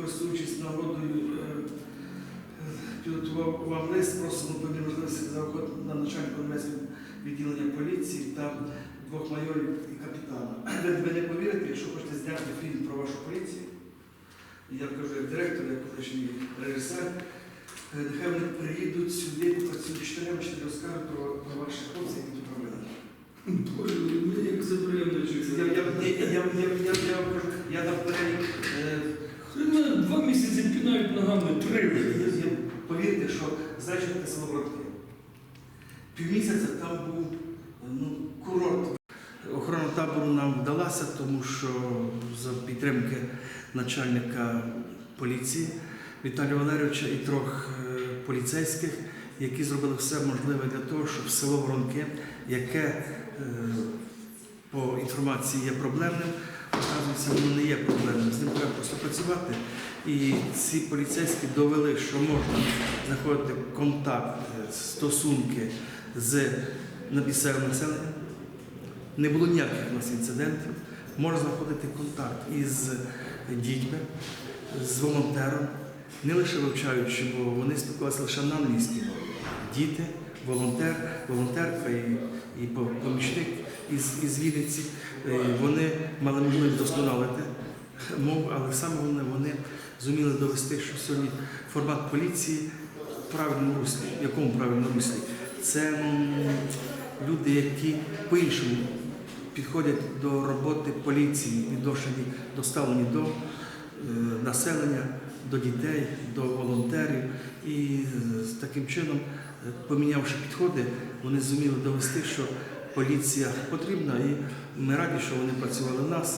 користуючись нагодою, е, е, підготував вам лист, просимо по мірі можливості заохот на начальника Донецького відділення поліції та двох майорів і капітана. Ви, ви не повірите, якщо хочете зняти фільм про вашу поліцію, я кажу як директор, як колишній режисер, е, нехай вони приїдуть сюди, попрацюють чотирем, чотири розкажуть про, про ваших хлопців, які тут робили. Боже, мені як це приємно Я, чути. я, я, я, я, я, я вам кажу, я дав перелік. е, Мене два місяці пінають ногами, три вже. Повірте, що зайчик село Братки. Півмісяця там був ну, курорт. Охорона табору нам вдалася, тому що за підтримки начальника поліції Віталія Валерійовича і трьох е, поліцейських, які зробили все можливе для того, щоб село Воронки, яке е, по інформації є проблемним, оказується, воно не є проблемним. Ним треба просто працювати. І ці поліцейські довели, що можна знаходити контакт, е, стосунки з місцевим населенням. Не було ніяких у нас інцидентів. Можна знаходити контакт із дітьми, з волонтером, не лише вивчаючи, бо вони спілкувалися лише на англійській мові. Діти, волонтер, волонтерка і, і помічник із, із Вінниці. Е, Вони мали можливість досконалити мову, але саме головне, вони зуміли довести, що сьогодні формат поліції в правильному руслі. В якому правильному руслі? Це люди, які по-іншому підходять до роботи поліції, відношені до ставлення до е, населення, до дітей, до волонтерів. І е, таким чином, помінявши підходи, вони зуміли довести, що поліція потрібна, і ми раді, що вони працювали в нас.